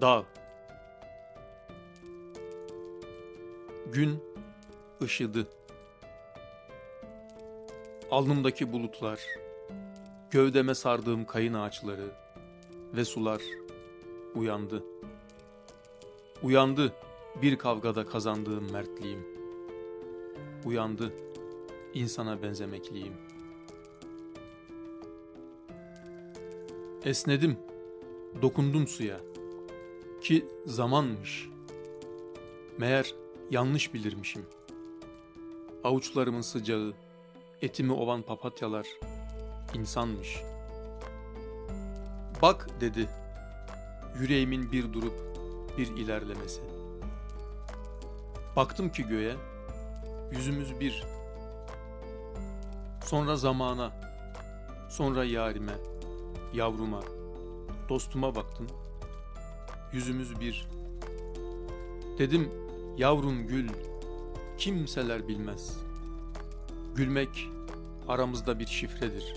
Dağ Gün ışıdı. Alnımdaki bulutlar, gövdeme sardığım kayın ağaçları ve sular uyandı. Uyandı bir kavgada kazandığım mertliğim. Uyandı insana benzemekliğim. Esnedim, dokundum suya ki zamanmış. Meğer yanlış bilirmişim. Avuçlarımın sıcağı, etimi ovan papatyalar insanmış. Bak dedi, yüreğimin bir durup bir ilerlemesi. Baktım ki göğe, yüzümüz bir. Sonra zamana, sonra yarime, yavruma, dostuma baktım. Yüzümüz bir. Dedim yavrum gül, kimseler bilmez. Gülmek aramızda bir şifredir.